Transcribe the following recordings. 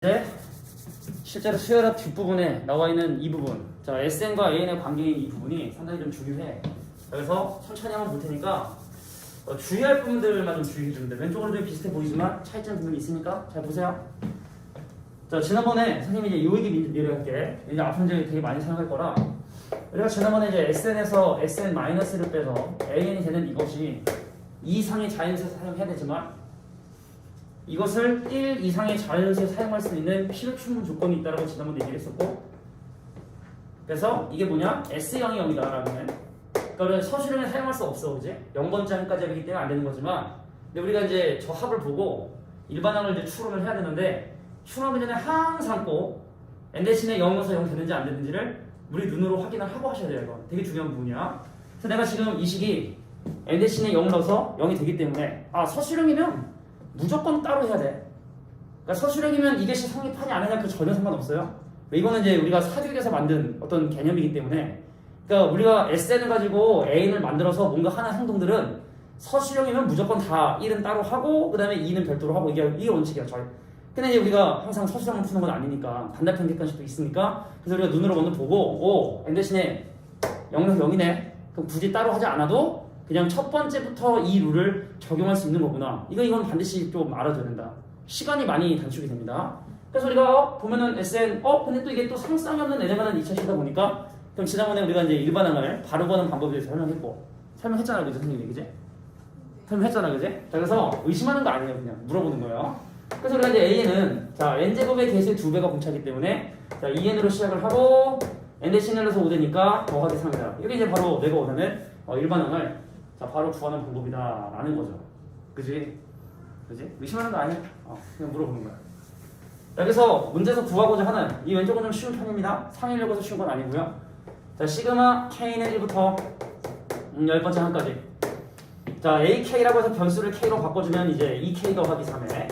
이제 실제로 수혈합 뒷부분에 나와 있는 이 부분. 자 SN과 AN의 관계인 이 부분이 상당히 좀 중요해. 그래서 천천히 한번 볼 테니까 어, 주의할 부분들만 좀 주의해 돼 왼쪽으로 좀 비슷해 보이지만 차이점 부분이 있으니까 잘 보세요. 자 지난번에 선생님이 이제 요 얘기 미- 미리 할게. 이제 앞으로 이제 되게 많이 사용할 거라. 우리가 지난번에 이제 SN에서 SN-를 빼서 AN이 되는 이것이 2 이상의 자연수에서 사용해야 되지만 이것을 1 이상의 자연수에 사용할 수 있는 필요 충분 조건이 있다라고 지난번에 얘기를 했었고 그래서 이게 뭐냐? S0이 0이다라는 그러니까 서술형에 사용할 수 없어 그지? 0번째 항까지 하기 때문에 안 되는 거지만 근데 우리가 이제 저 합을 보고 일반항을 이제 추론을 해야 되는데 추론하기 전에 항상 꼭 n 대신에 0에서 0 되는지 안 되는지를 우리 눈으로 확인을 하고 하셔야 돼요 이거 되게 중요한 부분이야 그래서 내가 지금 이 식이 n 대신에 0을 넣어서 0이 되기 때문에 아 서술형이면 무조건 따로 해야 돼. 그러니까 서술형이면 이것이 성립하냐 안 하냐 그 전혀 상관없어요. 이거는 이제 우리가 사교육에서 만든 어떤 개념이기 때문에 그러니까 우리가 SN을 가지고 A를 만들어서 뭔가 하는 행동들은 서술형이면 무조건 다 1은 따로 하고 그 다음에 2는 별도로 하고 이게 이게 원칙이야 저희. 근데 이제 우리가 항상 서술형을 푸는 건 아니니까 반대편 객관식도 있으니까 그래서 우리가 눈으로 먼저 보고 오 N 대신에 0에서 0이네 그럼 굳이 따로 하지 않아도 그냥 첫 번째부터 이 룰을 적용할 수 있는 거구나. 이거 이건 반드시 좀 알아줘야 된다. 시간이 많이 단축이 됩니다. 그래서 우리가 어, 보면은 SN 어 근데 또 이게 또 상상이 없는 에레가는 2차시다 보니까 그럼 지난번에 우리가 이제 일반항을 바로 보는 방법에 대해서 설명했고 설명했잖아 그죠 선생님이 그지? 설명했잖아 그지? 자 그래서 의심하는 거 아니에요 그냥 물어보는 거예요. 그래서 우리가 이제 A는 자 n제곱의 개수의 두 배가 공차기 때문에 자 2n으로 시작을 하고 n 대신 1에서 5되니까 더하기 3이다. 이게 이제 바로 내가 원하는 어, 일반항을 자 바로 구하는 방법이다 라는 거죠. 그지? 그지? 의심하는 거 아니야? 어, 그냥 물어보는 거야. 여기서 문제에서 구하고자 하는 이 왼쪽은 좀 쉬운 편입니다. 상위려고 해서 쉬운 건 아니고요. 자 시그마 k는 1부터 음, 10번째 한까지. 자 ak라고 해서 변수를 k로 바꿔주면 이제 2k 더하기 3에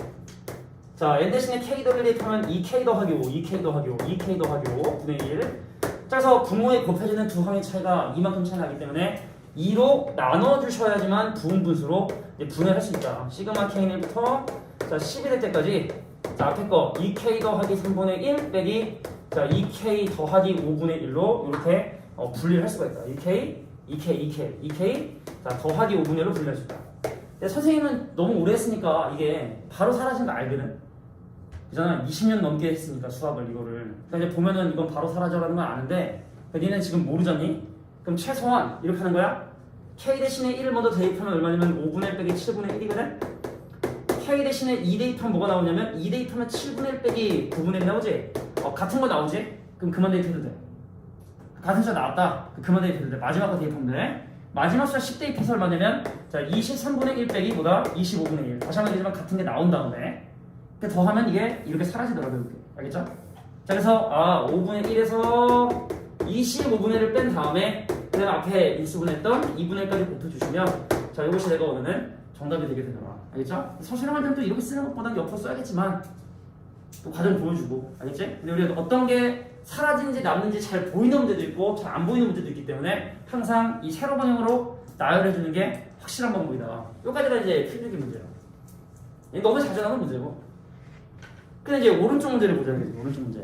자 n 대신에 k 더하기 1 하면 2k 더하기 5, 2k 더하기 5, 2k 더하기 5 분의 1. 자 그래서 분모에 곱해지는 두 항의 차이가 이만큼 차이 나기 때문에 2로 나눠주셔야지만 부분 분수로 분해할 수 있다. 시그마 k는부터 자 10이 될 때까지 자 앞에 거 2k 더하기 3분의 1 빼기 자 2k 더하기 5분의 1로 이렇게 어, 분리를 할 수가 있다. 2k, 2k, 2k, 2k 자 더하기 5분의 1로 분리할 수 있다. 근데 선생님은 너무 오래 했으니까 이게 바로 사라진 거 알거든. 그잖아 20년 넘게 했으니까 수학을 이거를 그러니까 이제 보면은 이건 바로 사라져라는 건 아는데 그러니까 니는 지금 모르잖니? 그럼 최소한 이렇게 하는 거야 k 대신에 1을 먼저 대입하면 얼마냐면 5분의 1 빼기 7분의 1이거든 k 대신에 2 대입하면 뭐가 나오냐면 2 대입하면 7분의 1 빼기 9분의 1 나오지? 어, 같은 거 나오지? 그럼 그만 대입해도 돼 같은 숫자 나왔다 그만 대입해도 돼 마지막 거 대입하면 돼 마지막 숫자 10 대입해서 얼마냐면 자 23분의 1 빼기 보다 25분의 1 다시 한번 얘기지만 같은 게 나온 다음에 그 더하면 이게 이렇게 사라지더라고요. 이렇게. 알겠죠? 자, 그래서 아 5분의 1에서 25분의 1을 뺀 다음에 그다음 앞에 인수분했던 2분의 1까지 곱해주시면 자 이것이 내가 원하는 정답이 되게 되더라. 알겠죠? 서술형할 때는 또 이렇게 쓰는 것보다는 옆으로 써야겠지만 또 과정 보여주고 알겠지? 근데 우리가 어떤 게 사라지는지 남는지 잘 보이는 문제도 있고 잘 안 보이는 문제도 있기 때문에 항상 이 세로 방향으로 나열해 주는 게 확실한 방법이다. 여기까지가 이제 필기적인 문제예요. 너무 자주 나오는 문제고. 근데 이제 오른쪽 문제를 보자. 오른쪽 문제.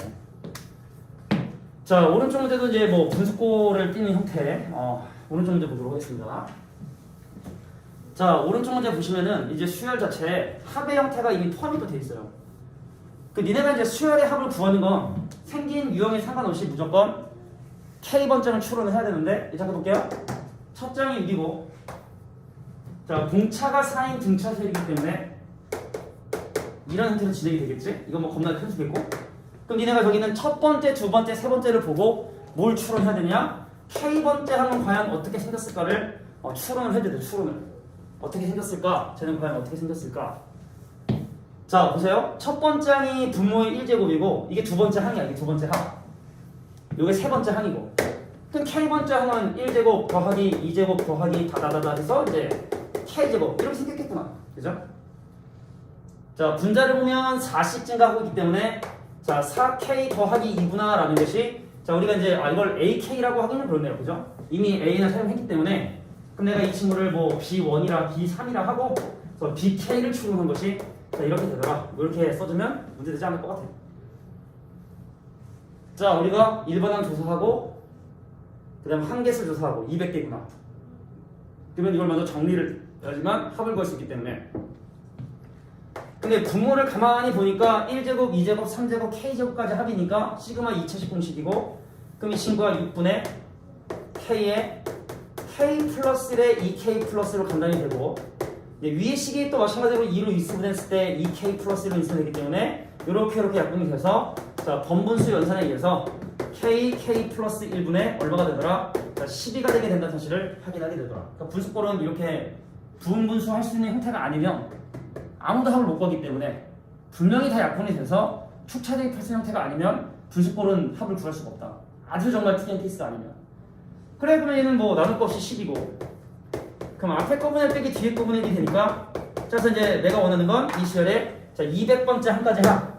자, 오른쪽 문제도 이제 뭐 분수꼴을 띄는 형태. 어, 오른쪽 문제 보도록 하겠습니다. 자, 오른쪽 문제 보시면은 이제 수열 자체에 합의 형태가 이미 포함이 또돼 있어요. 그 니네가 이제 수열의 합을 구하는 건 생긴 유형에 상관없이 무조건 K번째는 추론을 해야 되는데, 이제 잠깐 볼게요. 첫 장이 6이고, 자, 공차가 4인 등차설이기 때문에 이런 형태로 진행이 되겠지? 이건 뭐 겁나 편수겠고 그럼 니네가 저기는 첫 번째, 두 번째, 세 번째를 보고 뭘 추론해야 되냐? K번째 하면 과연 어떻게 생겼을까를 어, 추론을 해야 돼, 추론을 어떻게 생겼을까? 쟤는 과연 어떻게 생겼을까? 자, 보세요. 첫 번째 항이 분모의 1제곱이고 이게 두 번째 항이야, 이게 두 번째 항 이게 세 번째 항이고 그럼 K번째 항은 1제곱 더하기 2제곱 더하기 다다다다 해서 이제 K제곱 이렇게 생겼겠구나. 그죠? 자, 분자를 보면 4씩 증가하고 있기 때문에 자, 4K 더하기 2구나라는 것이 자, 우리가 이제 아, 이걸 AK라고 하기는 그렇네요. 그죠? 이미 A나 사용했기 때문에 그럼 내가 이 친구를 뭐 B1이라 B3이라 하고 그래서 BK를 추론한 것이 자, 이렇게 되더라. 뭐 이렇게 써주면 문제되지 않을 것 같아요. 자, 우리가 1번항 조사하고 그다음 한개수 조사하고 200개구나. 그러면 이걸 먼저 정리를 해야지만 합을 걸 수 있기 때문에 근데 분모를 가만히 보니까 1제곱, 2제곱, 3제곱, k제곱까지 합이니까 시그마 2차식 공식이고 그럼 이 친구가 6분의 k에 k 플러스 1에 2k 플러스로 감당이 되고 위의 식이 또 마찬가지로 2로 인수분했을 때 2k 플러스 1로 인수되기 때문에 이렇게 이렇게 약분이 돼서 자 번분수 연산에 의해서 k, k 플러스 1분의 얼마가 되더라? 자 12가 되게 된다는 사실을 확인하게 되더라 그러니까 분수꼴은 이렇게 부분분수 할 수 있는 형태가 아니면 아무도 합을 못 구하기 때문에 분명히 다 약분이 돼서 축차되기 필수 형태가 아니면 분수꼴은 합을 구할 수가 없다. 아주 정말 특이한 케이스가 아니면. 그래 그러면 얘는 뭐 나눌 거 없이 10이고. 그럼 앞에 거분의 빼기 뒤에 거분의 1이 되니까 자 그래서 이제 내가 원하는 건 이 시열에 자 200번째 한가지 합.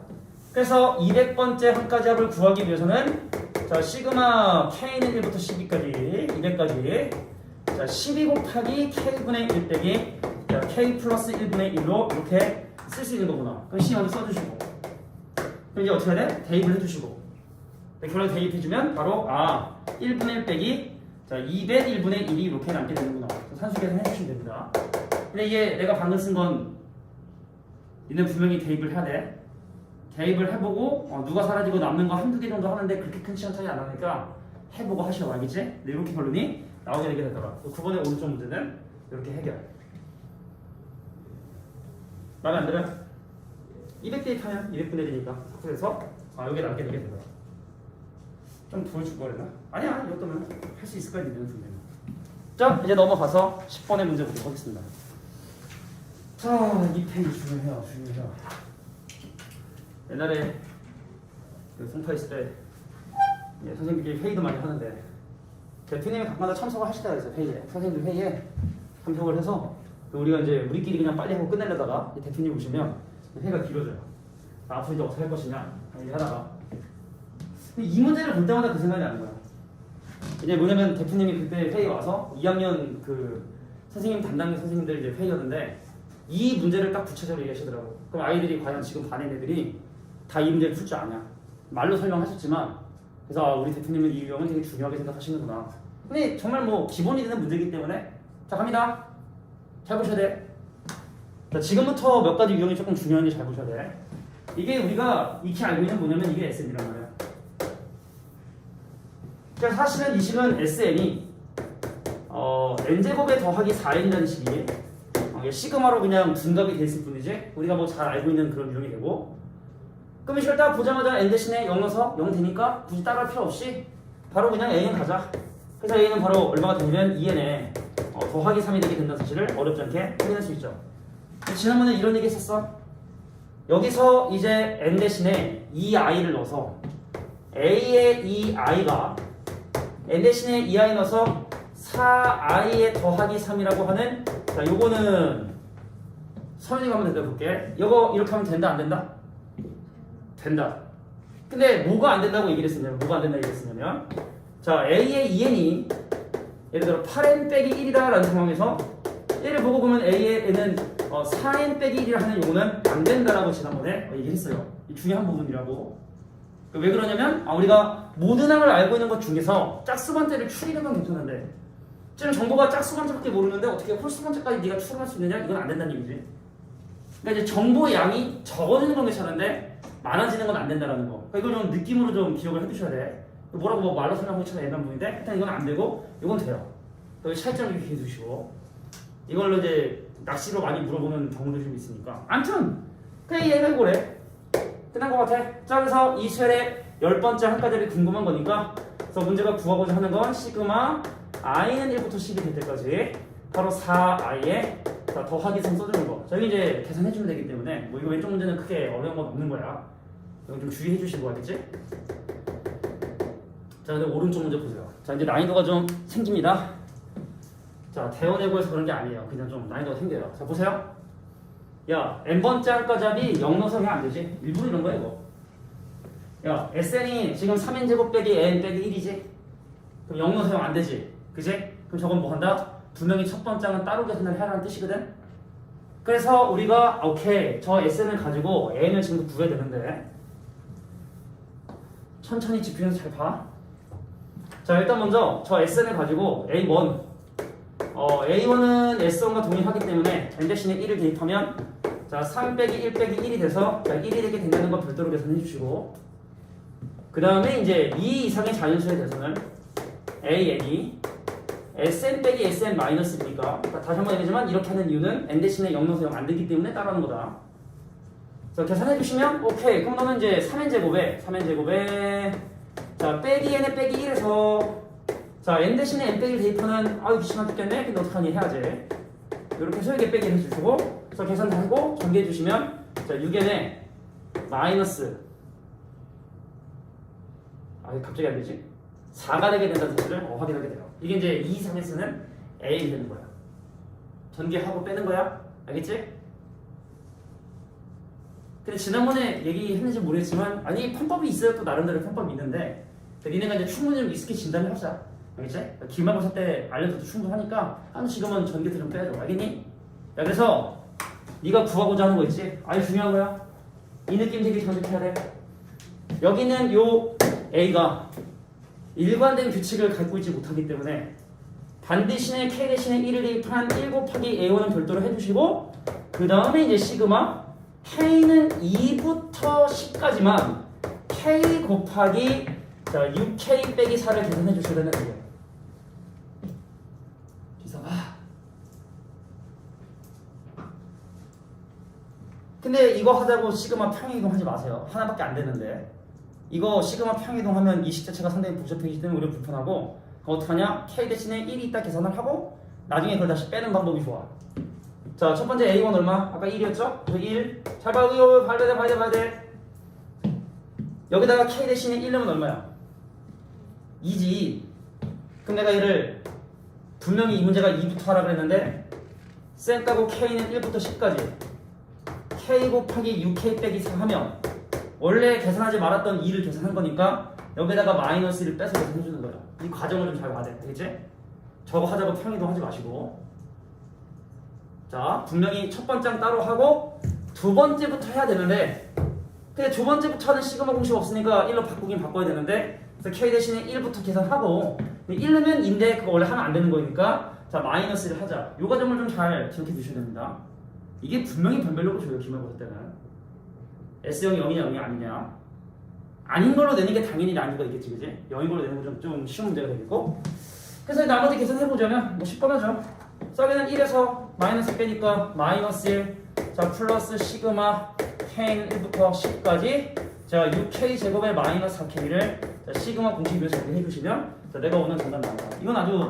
그래서 200번째 한가지 합을 구하기 위해서는 자 시그마 k는 1부터 12까지 200까지. 자12 곱하기 k분의 1 빼기 자, k 플러스 1분의 1로 이렇게 쓸 수 있는 거구나. 그럼 C 먼저 써주시고. 그럼 이제 어떻게 해야 돼? 대입을 해주시고. 네, 결론 대입해주면 바로 아 1분의 1 빼기 자 201분의 1이 이렇게 남게 되는구나. 산수 계산 해주시면 됩니다. 근데 이게 내가 방금 쓴 건 얘는 분명히 대입을 해야 돼. 대입을 해보고 어, 누가 사라지고 남는 거 한두 개 정도 하는데 그렇게 큰 시간 차이 안 나니까 해보고 하셔 알겠지? 네, 이렇게 결론이 나오게 되게 되더라. 9번의 오른쪽 문제는 이렇게 해결 마음에 안 들어요? 200 대입하면 200분의 1이니까. 그래서 아 여기 남게 되게 되더라 좀 보여줄 거랬나? 아니야 이 정도면 할수 있을 거야 니들은 분명히. 자 이제 넘어가서 10번의 문제 보도록 하겠습니다. 자이 페이지 중요해요 중요해요. 옛날에 그 송파 있을 때 예, 선생님들끼리 회의도 많이 하는데 대표님이 가끔마다 참석을 하시다가 있어요 회의에. 선생님들 회의에 참석을 해서 그 우리가 이제 우리끼리 그냥 빨리 하고 끝내려다가 대표님 오시면 회의가 길어져요. 아, 앞으로 이제 어떻게 할 것이냐? 얘기하다가. 이 문제를 볼 때마다 그 생각이 나는 거야. 이제 뭐냐면 대표님이 그때 회의 와서 2학년 그 선생님 담당 선생님들 이제 회의였는데 이 문제를 딱 구체적으로 얘기하시더라고. 그럼 아이들이 과연 지금 반의 애들이 다 이 문제를 풀 줄 아냐? 말로 설명하셨지만 그래서 아, 우리 대표님은 이 유형은 되게 중요하게 생각하시는구나. 근데 정말 뭐 기본이 되는 문제이기 때문에 자 갑니다 잘 보셔야 돼. 자, 지금부터 몇 가지 유형이 조금 중요한지 잘 보셔야 돼. 이게 우리가 익히 알고 있는 뭐냐면 이게 SN이란 말이야 그러니까 사실은 이 식은 SN이 어, n제곱에 더하기 4n이라는 식이 어, 시그마로 그냥 둔갑이 돼 있을 뿐이지 우리가 뭐 잘 알고 있는 그런 유형이 되고 그럼 이걸 딱 보자마자 n 대신에 0 넣어서 0 되니까 굳이 따라할 필요 없이 바로 그냥 a는 가자. 그래서 a는 바로 얼마가 되냐면 2n에 어, 더하기 3이 되게 된다는 사실을 어렵지 않게 확인할 수 있죠. 지난번에 이런 얘기 했었어? 여기서 이제 n 대신에 2i를 넣어서 a의 2i가 n 대신에 2i 넣어서 4i에 더하기 3이라고 하는 자 요거는 서현이가 한번 대답해볼게. 이거 이렇게 하면 된다 안 된다? 된다. 근데 뭐가 안 된다고 얘기를 했었냐면 뭐가 안 된다 얘기를 했었냐면 자 a의 2n이 예를 들어 8n 빼기 1이다 라는 상황에서 얘를 보고 보면 n은 어, 4n 빼기 1이라 하는 요거는 안 된다라고 지난번에 어, 얘기했어요. 이 중요한 부분이라고. 왜 그러냐면 아, 우리가 모든 항을 알고 있는 것 중에서 짝수번째를 추리는 건 괜찮은데 지금 정보가 짝수번째밖에 모르는데 어떻게 홀수번째까지 네가 추론할 수 있느냐? 이건 안 된다는 얘기지. 그러니까 이제 정보의 양이 적어지는 건 괜찮은데 많아지는 건 안 된다라는 거. 그러니까 이걸 좀 느낌으로 좀 기억을 해두셔야 돼 뭐라고 뭐 말로 설명하기 참 애매한 부분인데 일단 이건 안 되고 이건 돼요 여기 차이점을 이렇게 해두시고 이걸로 이제 낚시로 많이 물어보는 경우들이 좀 있으니까 아무튼 그냥 이해해보래 끝난 것 같아. 자, 그래서 이 쉘의 열 번째 한 가지를 궁금한 거니까, 그래서 문제가 구하고자 하는 건 시그마 i는 1부터 10이 될 때까지 바로 4i에 자, 더하기 선 써주는 거. 저희 이제 계산해주면 되기 때문에 뭐 이거 왼쪽 문제는 크게 어려운 건 없는 거야. 이거 좀 주의해 주시고 알겠지? 자, 근데 오른쪽 문제 보세요. 자, 이제 난이도가 좀 생깁니다. 자, 대원해고에서 그런 게 아니에요. 그냥 좀 난이도가 생겨요. 자, 보세요. 야, n번째 한가잡이 0 넣어서 그냥 안 되지? 일부러 이런 거야, 이거. 야, SN이 지금 3n 제곱 빼기 n 빼기 1이지? 그럼 0 넣어서 0안 되지? 그지? 그럼 저건 뭐 한다? 두 명이 첫 번째는 따로 계산을 해라는 뜻이거든? 그래서 우리가, 오케이, 저 SN을 가지고 n을 지금 구해야 되는데, 천천히 집중해서 잘 봐. 자 일단 먼저 저 SN을 가지고 A1 어, A1은 S1과 동일하기 때문에 n 대신에 1을 대입하면 자 3 빼기 1 빼기 1이 돼서 자 1이 되게 된다는 거 별도로 계산해 주시고 그 다음에 이제 2 이상의 자연수에 대해서는 AN이 SN 빼기 SN 마이너스니까? 다시 한 번 얘기하지만 이렇게 하는 이유는 n 대신에 0 넣어서 0 안 되기 때문에 따라하는 거다. 자 계산해 주시면 오케이. 그럼 너는 이제 3n 제곱에 3n 제곱에 자 빼기 n에 빼기 1에서 자 n 대신에 n 빼기 대입하는 아유 귀찮아 죽겠네? 근데 어떡하니? 해야지. 이렇게 해서 이게 빼기 해주시고 그래서 계산 다 하고 전개해 주시면 자 6n에 마이너스 아 갑자기 안 되지? 4가 되게 된다는 사실을 어, 확인하게 돼요. 이게 이제 2 이상에 쓰는 a 되는 거야. 전개하고 빼는 거야? 알겠지? 근데 지난번에 얘기했는지 모르겠지만 아니 편법이 있어요. 또 나름대로 편법이 있는데 니네가 이제 충분히 좀 익숙해진다면 하자 알겠지? 기말고사 때 알려줘도 충분하니까 한 지금은 전개도 좀 빼야죠 알겠니? 야 그래서 네가 구하고자 하는 거 있지? 아주 중요한 거야 이 느낌 되게 정직해야 돼 여기는 요 A가 일관된 규칙을 갖고 있지 못하기 때문에 반 대신에 K 대신에 1을 대입한 1 곱하기 A1은 별도로 해주시고 그 다음에 이제 시그마 K는 2부터 10까지만 K 곱하기 자 6K 빼기 4를 계산해 주셔야 되는 거예요 지성아 근데 이거 하자고 시그마 평행이동 하지 마세요 하나밖에 안 되는데 이거 시그마 평행이동 하면 이 식 자체가 상당히 복잡해지기 때문에 우리가 불편하고 그럼 어떡하냐 K 대신에 1이 있다 계산을 하고 나중에 그걸 다시 빼는 방법이 좋아 자, 첫 번째 A1 얼마? 아까 1이었죠? 그 1. 잘 봐, 이거 봐야 돼, 봐야 돼. 여기다가 K 대신에 1 넣으면 얼마야? 2지. 그럼 내가 얘를 분명히 이 문제가 2부터 하라 그랬는데 쌩 까고 K는 1부터 10까지. K 곱하기 6K 빼기 4 하면 원래 계산하지 말았던 2를 계산한 거니까 여기다가 마이너스 1을 빼서 계산해 주는 거야. 이 과정을 좀 잘 봐야 돼. 알겠지? 저거 하자고 평이동 하지 마시고. 자, 분명히 첫 번장 따로 하고 두 번째부터 해야 되는데 근데 두 번째부터 하는 시그마 공식 없으니까 1로 바꾸긴 바꿔야 되는데 그래서 K 대신에 1부터 계산하고 1르면 인데 그거 원래 하면 안 되는 거니까 자 마이너스를 하자. 요 과정을 좀 잘 기억해 두셔야 됩니다. 이게 분명히 변별력을 줘요 기말고사 때는. S형이 0이냐 0이 아니냐. 아닌 걸로 내는 게 당연히 난이도가 있겠지 그지? 0인 걸로 내는 건좀 쉬운 문제가 되겠고. 그래서 나머지 계산해보자면 뭐 10번 하죠. 썩에는 1에서 마이너스 빼니까 마이너스 1, 자 플러스 시그마 K는 1부터 10까지 자 6K 제곱에 마이너스 4K를 자, 시그마 공식으로 정리해 주시면 자, 내가 오는 정답 나온다. 이건 아주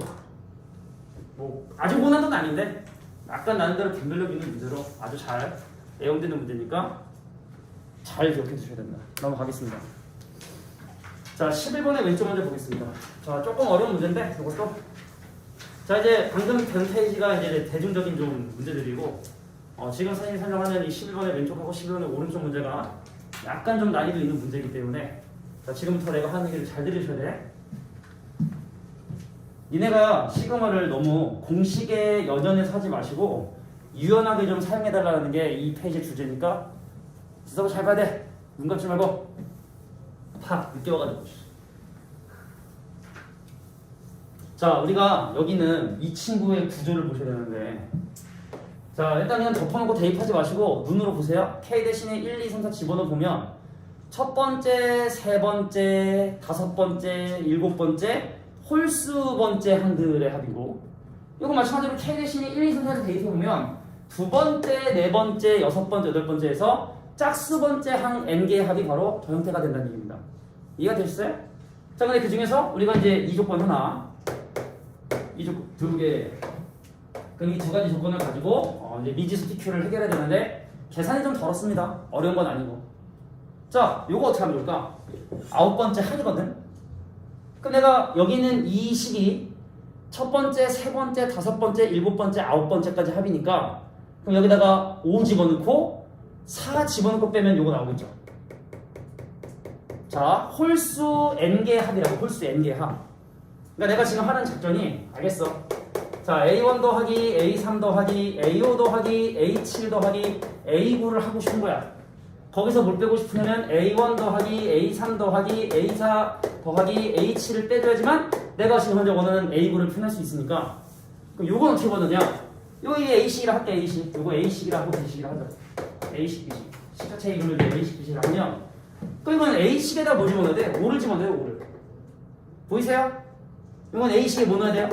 뭐 아주 고난도는 아닌데 약간 나는 대로 변별력 있는 문제로 아주 잘 애용되는 문제니까 잘 기억해 주셔야 됩니다. 넘어가겠습니다. 자 11번의 왼쪽 문제 보겠습니다. 자 조금 어려운 문제인데 이것도 자 이제 방금 된 페이지가 이제 대중적인 좀 문제들이고 어, 지금 선생님이 설명하는 이 11번의 왼쪽하고 11번의 오른쪽 문제가 약간 좀 난이도 있는 문제이기 때문에 자 지금부터 내가 하는 얘기를 잘 들으셔야 돼. 니네가 시그마를 너무 공식에 연연해서 하지 마시고 유연하게 좀 사용해달라는 게 이 페이지 주제니까 지서고 잘 봐야 돼 눈 감지 말고. 팍 늦게 와가지고. 자, 우리가 여기는 이 친구의 구조를 보셔야 되는데 자, 일단 그냥 덮어놓고 대입하지 마시고 눈으로 보세요. K 대신에 1, 2, 3, 4 집어넣어 보면 첫 번째, 세 번째, 다섯 번째, 일곱 번째, 홀수 번째 항들의 합이고 이거 마찬가지로 K 대신에 1, 2, 3, 4를 대입해 보면 두 번째, 네 번째, 여섯 번째, 여덟 번째에서 짝수 번째 항 n개의 합이 바로 저 형태가 된다는 얘기입니다. 이해가 되셨어요? 자, 근데 그 중에서 우리가 이제 이 조건 하나 이 조건 두 개. 그럼 이 두 가지 조건을 가지고 어, 이제 미지수 PQ를 해결해야 되는데 계산이 좀 덜었습니다. 어려운 건 아니고. 자, 요거 어떻게 하면 좋을까? 아홉 번째 항이거든. 그럼 내가 여기는 이 식이 첫 번째, 세 번째, 다섯 번째, 일곱 번째, 아홉 번째까지 합이니까 그럼 여기다가 5 집어넣고 4 집어넣고 빼면 요거 나오겠죠. 자, 홀수 n개 합이라고 홀수 n개 합. 그러니까 내가 지금 하는 작전이 알겠어. 자, A1 더하기 A3 더하기 A5 더하기 A7 더하기 A9를 하고 싶은 거야. 거기서 뭘 빼고 싶으면 A1 더하기 A3 더하기 A4 더하기 A7을 빼줘야지만 내가 지금 현재 원하는 A9를 표현할 수 있으니까 그럼 요건 어떻게 보느냐 이게 A식이라 할게 A식 요거 A식이라 하고 B식이라 하자 A식 B식 식자체 이름을 이제 A식 B식이라 하면 그러면 A식에다 뭐 집어넣어야 돼? 5를 집어넣어요 5를 보이세요? 이건 A식에 뭐 넣어야 돼요?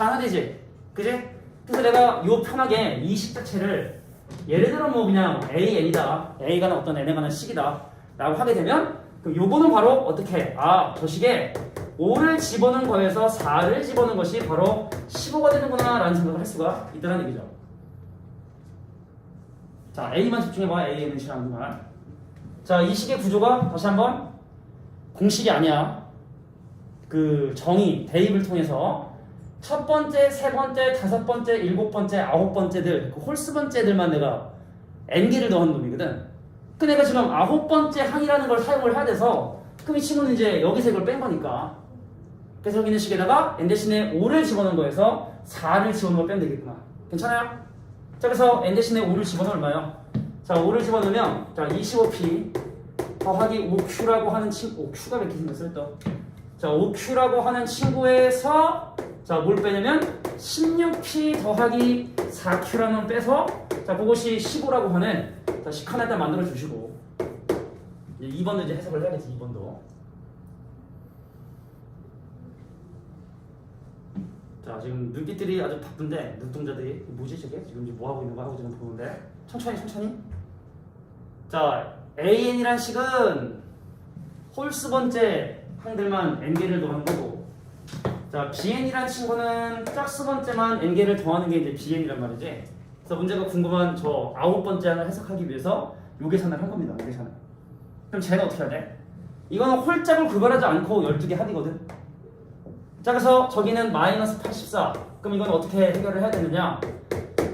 4나 되지. 그지? 그래서 내가 요 편하게 이 식 자체를 예를 들어 뭐 그냥 AN이다. A가 어떤 N에 관한 식이다. 라고 하게 되면 그럼 요거는 바로 어떻게 아 저 식에 5를 집어넣은 거에서 4를 집어넣은 것이 바로 15가 되는구나 라는 생각을 할 수가 있다는 얘기죠. 자 A만 집중해봐. A는 싫어하는 말. 자 이 식의 구조가 다시 한번 공식이 아니야. 그 정의 대입을 통해서 첫 번째, 세 번째, 다섯 번째, 일곱 번째, 아홉 번째들 그 홀수 번째들만 내가 n개를 더한 놈이거든. 그 내가 지금 아홉 번째 항이라는 걸 사용을 해야 돼서 그럼 이 친구는 이제 여기서 이걸 뺀 거니까 그래서 여기 있는 식에다가 n 대신에 5를 집어넣은 거에서 4를 집어넣으면 빼면 되겠구나. 괜찮아요? 자 그래서 n 대신에 5를 집어넣으면 얼마요? 자 5를 집어넣으면 자 25p 더하기 5q라고 하는 친구 5q가 몇 개 생겼어요 또? 자 5q라고 하는 친구에서 자, 뭘 빼냐면 16p 더하기 4q라는 빼서 자, 그것이 15라고 하는 자, 식 하나 일단 만들어 주시고. 이제 2번도 이제 해석을 해야겠지 2번도. 자, 지금 눈빛들이 아주 바쁜데 눈동자들이 뭐지 저게? 지금 이제 뭐 하고 있는 거 하고 지금 보는데. 천천히 천천히. 자, AN이란 식은 홀수 번째 항들만 n개를 더하는 거고 자, BN이란 친구는 짝수 번째만 n개를 더하는 게 이제 BN이란 말이지. 그래서 문제가 궁금한 저 아홉 번째 하나 해석하기 위해서 요 계산을 한 겁니다. 요 계산을. 그럼 쟤는 어떻게 해야 돼? 이거는 홀짝을 구별하지 않고 12개 합이거든. 자, 그래서 저기는 마이너스 84. 그럼 이건 어떻게 해결을 해야 되느냐?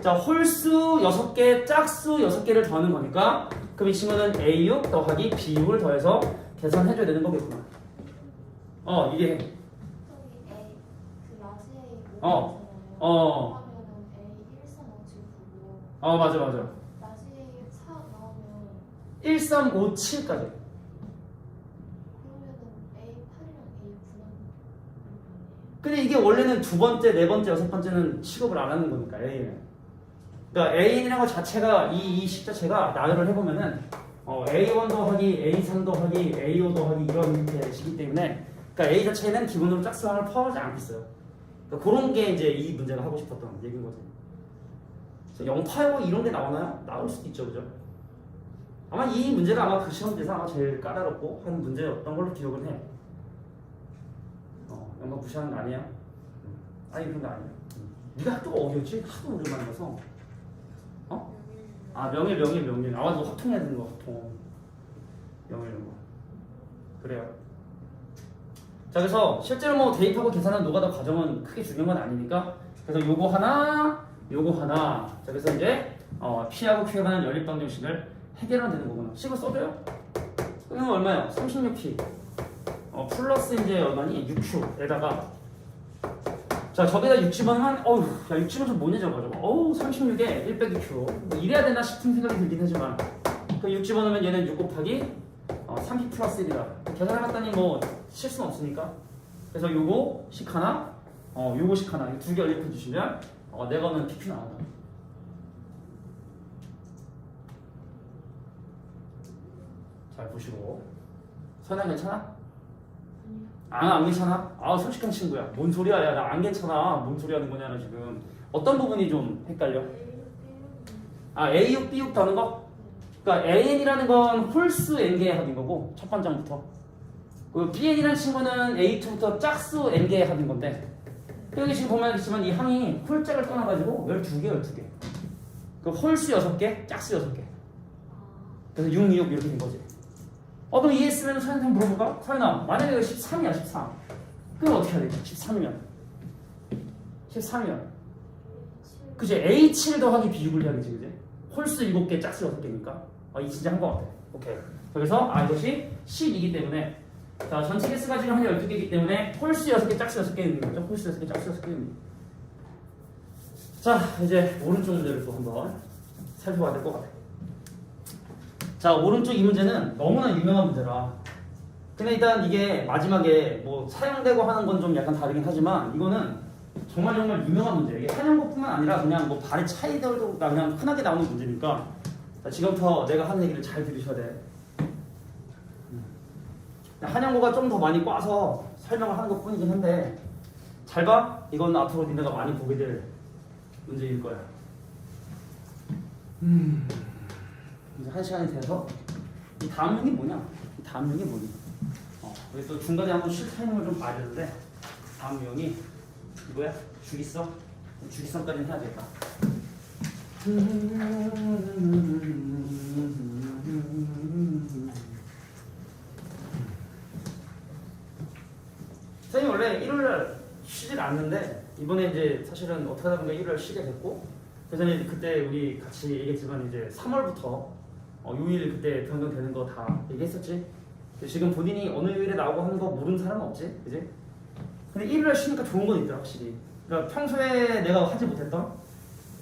자, 홀수 6개, 짝수 6개를 더하는 거니까 그럼 이 친구는 A6 더하기 B6을 더해서 계산해줘야 되는 거겠구나. 어, 이게 어. 어. 그러면은 A 1 3 5 7 9고 어, 맞아, 맞아. 라지 A 4 나오면 1357까지. 그러면은 A 8이랑 A 9는 근데 이게 원래는 두 번째, 네 번째, 여섯 번째는 취급을 안 하는 거니까 A는. 그러니까 A이라는 것 자체가 이, 이 식 자체가 나열을 해보면은 어, A1 더하기 A3 더하기 A5 더하기 이런 형태이기 때문에 그러니까 A 자체는 기본으로 짝수항을 포함하지 않고 있어요. 그러니까 그런 게 이제 이 문제가 하고 싶었던 얘기인 거죠. 영파요 이런 게 나오나요? 나올 수도 있죠, 그죠? 아마 이 문제가 아마 그 시험지에서 아마 제일 까다롭고 한 문제였던 걸로 기억을 해. 어, 영어 무시하는 거 아니야? 음. 아니 그런 거 아니야. 음. 네가 학교가 어디였지? 하도 오랜만에 가서. 어? 아 명예 명예 명예. 아 맞아 화통해야 되는 거 화통. 이런 거. 그래요. 자 그래서 실제로 뭐 대입하고 계산한 노가다 과정은 크게 중요한 건 아니니까 그래서 요거 하나 요거 하나. 자 그래서 이제 어, P하고 Q에 관한 연립방 정식을 해결하면 되는 거구나. 식을 써줘요? 그러면 얼마예요? 36P 어, 플러스 이제 얼마니? 6Q에다가. 자 저기다 6 집어넣으면 어우 야6 집어넣으면 뭐냐 저거 저거 어우 36에 1 빼기 Q. 뭐 이래야 되나 싶은 생각이 들긴 하지만. 그6 집어넣으면 얘는 6 곱하기 어, 3P 플러스 1이다. 계산해봤더니 뭐 실수는 없으니까 그래서 요거 식 하나 어 요거 식 하나 두개 연립해 주시면 어, 내가는 PP 나온다 잘 보시고 선영 괜찮아? 아, 안 괜찮아? 아, 솔직한 친구야. 뭔 소리야? 야, 나 안 괜찮아. 뭔 소리 하는 거냐, 나 지금. 어떤 부분이 좀 헷갈려? 아, A6, B6 더하는 거? 그러니까 AN이라는 건 홀수 N개의 합인 거고, 첫 번장부터. 그 BN이라는 친구는 A2부터 짝수 N개의 합인 건데, 여기 지금 보면 알겠지만 이 항이 홀짝을 떠나가지고 12개, 12개. 그 홀수 6개, 짝수 6개. 그래서 6, 2, 6 이렇게 된 거지. 어, 그럼 이해했으면 서현한테 물어볼까? 서현아, 만약에 이거 13이야, 13. 그럼 어떻게 해야 되지? 13이면. 13이면. 그지? A7 더하기 B6을 해야겠지, 그지? 홀수 7개, 짝수 6개니까. 아, 이 진짜 한 거 같아. 오케이. 그래서, 아, 이것이 10이기 때문에. 자, 전체 개수가 지금 한 12개이기 때문에 홀수 6개, 짝수 6개 있는 거죠. 홀수 6개, 짝수 6개 있는 거. 자, 이제 오른쪽 문제를 또 한번 살펴봐야 될 것 같아. 자 오른쪽 이 문제는 너무나 유명한 문제라. 근데 일단 이게 마지막에 뭐 사용되고 하는 건 좀 약간 다르긴 하지만 이거는 정말 정말 유명한 문제. 이게 한영고뿐만 아니라 그냥 뭐 발의 차이들도 그냥 흔하게 나오는 문제니까 자, 지금부터 내가 하는 얘기를 잘 들으셔야 돼. 음. 한영고가 좀 더 많이 꽈서 설명을 하는 것 뿐이긴 한데 잘 봐. 이건 앞으로 니네가 많이 보게 될 문제일 거야. 음. 이제 한 시간이 돼서 이 다음 용이 뭐냐? 이 다음 용이 뭐니? 어, 우리 또 중간에 한번 쉴 타이밍을 좀 봐야 되는데 다음 용이 이거야? 주기성? 주기성까지는 해야겠다. 선생님 원래 일요일날 쉬질 않는데 이번에 이제 사실은 어떻게 하다 보니까 일요일 쉬게 됐고 이제 그때 우리 같이 얘기했지만 이제 3월부터 어, 요일 그때 변경되는 거 다 얘기했었지. 지금 본인이 어느 요일에 나오고 하는 거 모르는 사람은 없지, 그지? 근데 일요일 쉬니까 좋은 건 있더라 확실히. 그러니까 평소에 내가 하지 못했던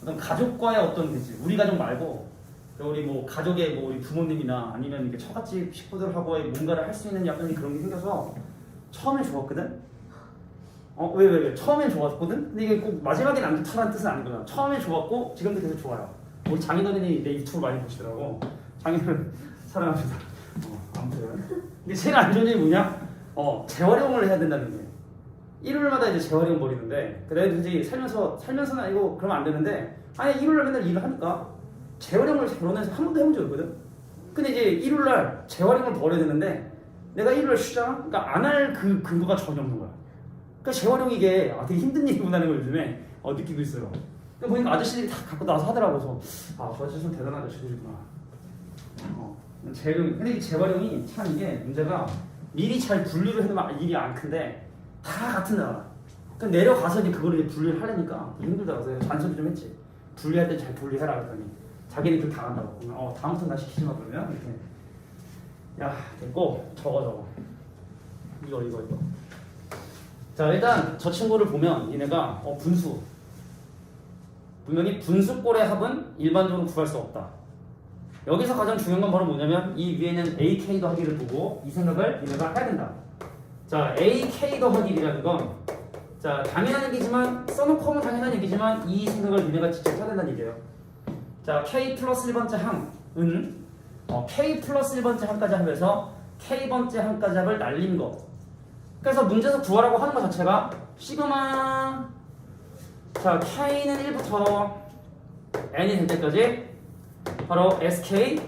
어떤 가족과의 어떤 그지 우리 가족 말고 그러니까 우리 뭐 가족의 뭐 우리 부모님이나 아니면 이렇게 처갓집 식구들하고의 뭔가를 할 수 있는 약간 그런 게 생겨서 처음에 좋았거든. 어, 왜, 왜, 왜? 처음엔 좋았거든? 근데 이게 꼭 마지막엔 안 좋다는 뜻은 아니구나. 처음엔 좋았고, 지금도 계속 좋아요. 우리 장인어른이 내 유튜브 많이 보시더라고. 장인어른 사랑합니다. 어, 아무튼. 근데 제일 안 좋은 점이 뭐냐? 어, 재활용을 해야 된다는 게. 일요일마다 이제 재활용 버리는데, 그 내가 굳이 살면서, 살면서는 아니고 그러면 안 되는데, 아니, 일요일날 맨날 일을 하니까, 재활용을 결혼해서 한 번도 해본 적이 없거든? 근데 이제 일요일날 재활용을 버려야 되는데, 내가 일요일 쉬잖아? 그러니까 안 할 그 근거가 전혀 없는 거야. 그러니까 재활용 이게 아, 되게 힘든 일이구나는 걸 요즘에 어, 느끼고 있어요. 그러니까 보니까 아저씨들이 다 갖고 나와서 하더라고. 그래서 아, 저 아저씨는 대단한 아저씨구나. 어, 재활용, 근데 이 재활용이 참 이게 문제가 미리 잘 분류를 해놓으면 일이 안 큰데 다 같은 나라. 그러니까 내려가서 이제 그걸 이제 분류를 하려니까 힘들더라고요. 그래서 잔소리 좀 했지. 분리할 때 잘 분리해라 그랬더니 자기네들 당한다고. 그러면 어, 다음부터 나 시키지 마 그러면 이렇게. 야 됐고 적어 적어. 이거 이거 이거. 자 일단 저 친구를 보면 얘네가 어, 분수. 분명히 분수꼴의 합은 일반적으로 구할 수 없다. 여기서 가장 중요한 건 바로 뭐냐면 이 위에는 AK 더하기를 보고 이 생각을 얘네가 해야 된다. 자 AK 더하기라는 건 자 당연한 얘기지만 써놓고 하면 당연한 얘기지만 이 생각을 얘네가 직접 해야 된다는 얘기예요. 자 K 플러스 1번째 항은 어, K 플러스 1번째 항까지 하면서 K번째 항까지 합을 날린 거. 그래서 문제에서 구하라고 하는 것 자체가 시그마. 자 K는 1부터 N이 될 때까지 바로 SK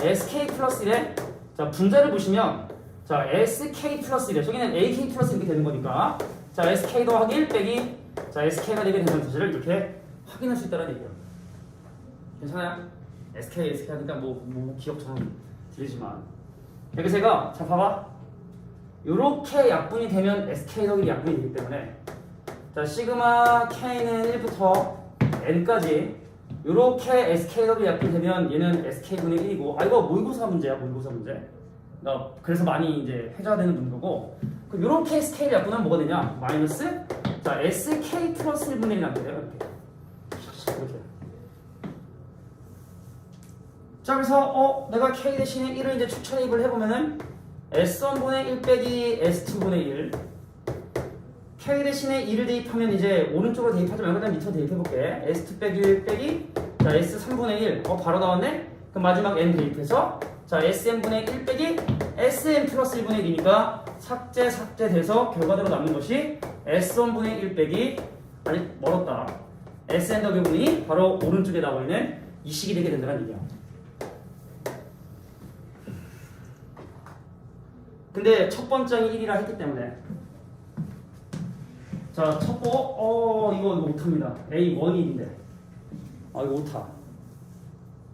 SK 플러스 1에 자 분자를 보시면 자 SK 플러스 1에 저기는 AK 플러스 이렇게 되는 거니까 자 SK 더하기 1 빼기 자 SK가 되게 되는 사실을 이렇게 확인할 수 있다는 얘기예요. 괜찮아요? SK SK 하니까 뭐, 뭐 기억처럼 들리지만. 여기서 제가 자 봐봐. 이렇게 약분이 되면 SK 더하기 약분이 되기 때문에. 자 시그마 K는 1부터 N까지 이렇게 SK 더하기 약분이 되면 얘는 SK분의 1이고. 아 이거 모의고사 문제야 모의고사 문제. 나 그래서 많이 이제 해줘야 되는 문제고. 그럼 이렇게 SK를 약분하면 뭐가 되냐? 마이너스? 자 SK 플러스 1분의 1이 나게 돼요 이렇게. 이렇게 자 그래서 어 내가 K 대신에 1을 이제 추천 입을 해보면은 S1분의 1 빼기 S2분의 1 K 대신에 2를 대입하면 이제 오른쪽으로 대입하지 말고 그냥 밑으로 대입해볼게. S2 빼기 1 빼기 자 S3분의 1 어 바로 나왔네? 그럼 마지막 N 대입해서. 자 SN분의 1 빼기 SN 플러스 1분의 1이니까 삭제 삭제돼서 결과대로 남는 것이 S1분의 1 빼기 아직 멀었다. SN 더비 분이 바로 오른쪽에 나와 있는 이 식이 되게 된다는 얘기야 근데 첫 번째는 1이라 했기 때문에 자, 첫 번, 어, 이거, 이거 못합니다. A1이 1인데. 아, 이거 못하.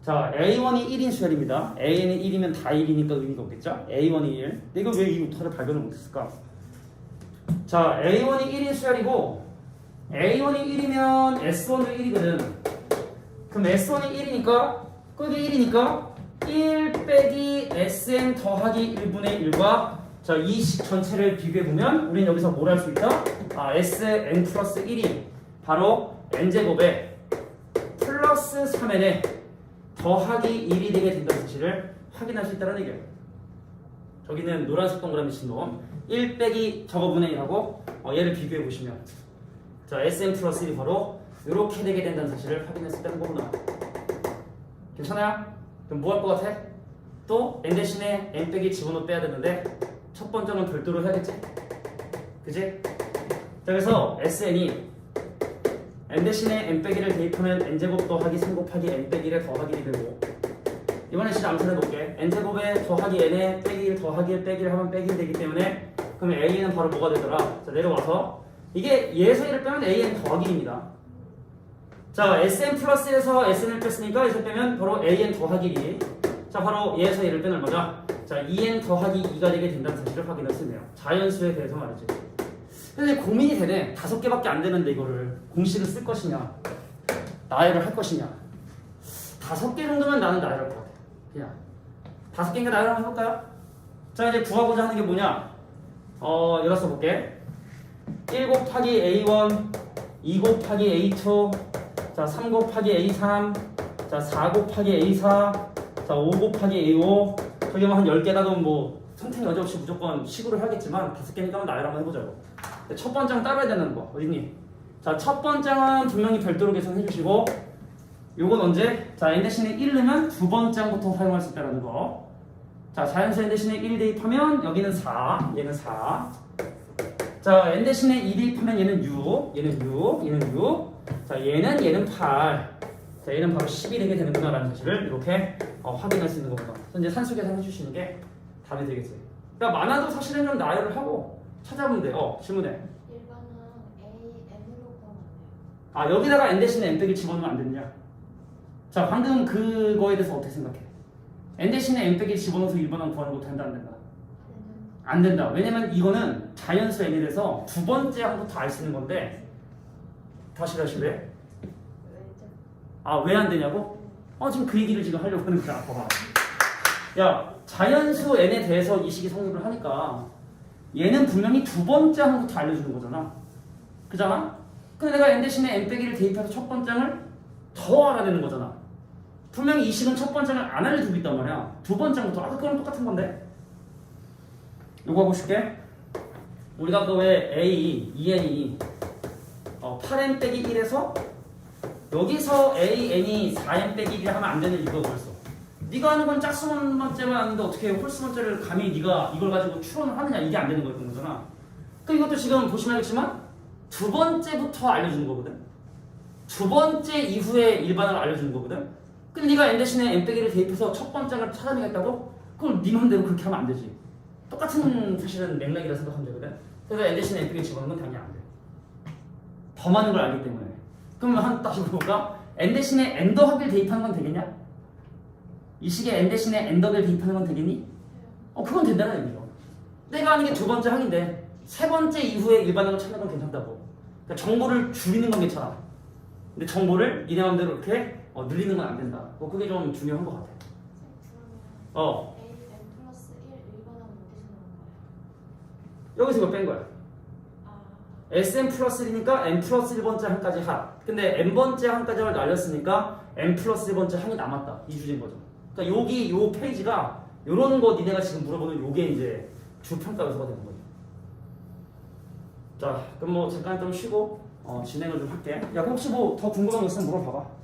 자, A1이 1인 수열입니다. A는 1이면 다 1이니까 의미가 없겠죠? A1이 1. 근데 이거 왜 이 오타를 발견을 못했을까? 자, A1이 1인 수열이고, A1이 1이면 S1도 1이거든. 그럼 S1이 1이니까, 끄기 1이니까, 1 빼기 SN 더하기 1분의 1과 자, 이 식 전체를 비교해보면 우리는 여기서 뭘 할 수 있다? 아, SN 플러스 1이 바로 N제곱에 플러스 3N에 더하기 1이 되게 된다는 사실을 확인할 수 있다는 얘기예요. 저기는 노란색 동그라미 친 놈. 1 빼기 저거 분의 1하고 어, 얘를 비교해 보시면 자 Sn 플러스 1이 바로 이렇게 되게 된다는 사실을 확인할 수 있다는 거구나. 괜찮아요? 그럼 뭐 할 것 같아? 또 n 대신에 n 빼기 집어넣어 빼야 되는데 첫 번째는 별도로 해야겠지? 그지? 자 그래서 sn이 n 대신에 n 빼기를 대입하면 n 제곱 더하기 3 곱하기 n 빼기를 더하기 1이 되고 이번에 진짜 암산해 볼게 n 제곱에 더하기 n에 빼기 1 더하기 1 빼기를 하면 빼기 1 되기 때문에 그럼 a는 바로 뭐가 되더라? 자 내려와서 이게 얘에서 1을 빼면 an 더하기 1입니다 자 sn 플러스에서 sn을 뺐으니까 여기서 빼면 바로 an 더하기 1이. 자 바로 얘에서 얘를 빼는 얼마죠? 자 2n 더하기 2가 되게 된다는 사실을 있네요. 자연수에 대해서 말이지 근데 고민이 되네. 다섯 개밖에 안 되는데 이거를 공식을 쓸 것이냐 나열을 할 것이냐. 다섯 개 정도면 나는 나열할 것 같아. 그냥. 다섯 개인가 나열 한번 해볼까요? 자 이제 구하고자 하는 게 뭐냐? 어 여기다 써볼게. 1 곱하기 A1 2 곱하기 A2 자, 3 곱하기 A3, 자, 4 곱하기 A4, 자, 5 곱하기 A5. 저기 뭐한 10개다 도 뭐 선택 여지 없이 무조건 식으로 해야겠지만 다섯 개니까 나열 한번 해보자고. 근데 첫 번째는 따라야 되는 거. 어딨니? 자, 첫 번째는 분명히 별도로 계산해 주시고 요건 언제? 자, n 대신에 1 넣으면 두 번째부터 사용할 수 있다는 거. 자, 자연수 n 대신에 1 대입하면 여기는 4, 얘는 4. 자, n 대신에 2 대입하면 얘는 6, 얘는 6, 얘는 6. 자, 얘는 얘는 8. 자, 얘는 바로 10이 되게 되는구나라는 사실을 이렇게 어, 확인할 수 있는. 그래서 이제 산수 계산해 주시는 게 답이 되겠어요. 그러니까 많아도 사실은 좀 나열을 하고 찾아보면 돼요. 어, 질문해. 아, 여기다가 n 대신에 n 빼기 집어넣으면 안 되느냐? 자, 방금 그거에 대해서 어떻게 생각해? n 대신에 n 빼기 집어넣어서 1번은 구하는 것도 된다 안 된다? 안 된다. 왜냐면 이거는 자연수 n에 대해서 두 번째 항부터 알 수 있는 건데 다시 다시 왜? 왜죠? 아왜 안 되냐고? 어 지금 그 얘기를 지금 하려고 하는 거야. 봐봐. 야 자연수 n에 대해서 이 식이 성립을 하니까 얘는 분명히 두 번째 항부터 알려주는 거잖아. 그잖아? 근데 내가 n 대신에 n 빼기를 대입해서 첫 번째를 더 알아내는 거잖아. 분명히 이 식은 첫 번째를 안 알려주고 있단 말이야. 두 번째부터 아까 거랑 똑같은 건데. 요거 하고 싶게. 우리가 그 왜 a, 2n이 어, 8n 빼기 1에서 여기서 a, n이 4n 빼기 1을 하면 안 되는 이유가 뭐였어? 네가 하는 건 짝수 번째만 아는데 어떻게 홀수 번째를 감히 네가 이걸 가지고 추론을 하느냐 이게 안 되는 거였던 거잖아. 그 이것도 지금 보시면 알겠지만 두 번째부터 알려주는 거거든. 두 번째 이후에 일반을 알려주는 거거든. 근데 네가 n 대신에 n 빼기를 대입해서 첫 번째 를 찾아내겠다고? 그걸 네 맘대로 그렇게 하면 안 되지. 똑같은 사실은 맥락이라 생각하면 되거든. 그래서 n 대신에 n 빼기 집어넣는 건 당연히 안 돼. 더 많은 걸 알기 때문에. 그러면 한 다시 물어볼까? n 대신에 n 더하기를 대입하는 건 되겠냐? 이 식에 n 대신에 n 더하기를 대입하는 건 되겠니? 어 그건 된다는 얘기죠. 내가 하는 게 두 번째 항인데 세 번째 이후에 일반항을 찾는 건 괜찮다고. 그러니까 정보를 줄이는 건 괜찮아. 근데 정보를 니네 마음대로 이렇게 어, 늘리는 건 안 된다. 뭐 그게 좀 중요한 것 같아. 그러면 어 A, N 플러스 1 일반은 어디서 나온 거예요? 여기서 이거 뺀 거야. 아, Sn 플러스 1이니까 n 플러스 1번째 항까지 하. 근데 n번째 항까지를 날렸으니까 n 플러스 1번째 항이 남았다. 이 주제인 거죠. 그러니까 여기 요 페이지가 요런 거 니네가 지금 물어보는 요게 이제 주 평가 요소가 되는 거죠. 자, 그럼 뭐 잠깐 좀 쉬고 어, 진행을 좀 할게. 야, 혹시 뭐 더 궁금한 거 있으면 물어봐봐.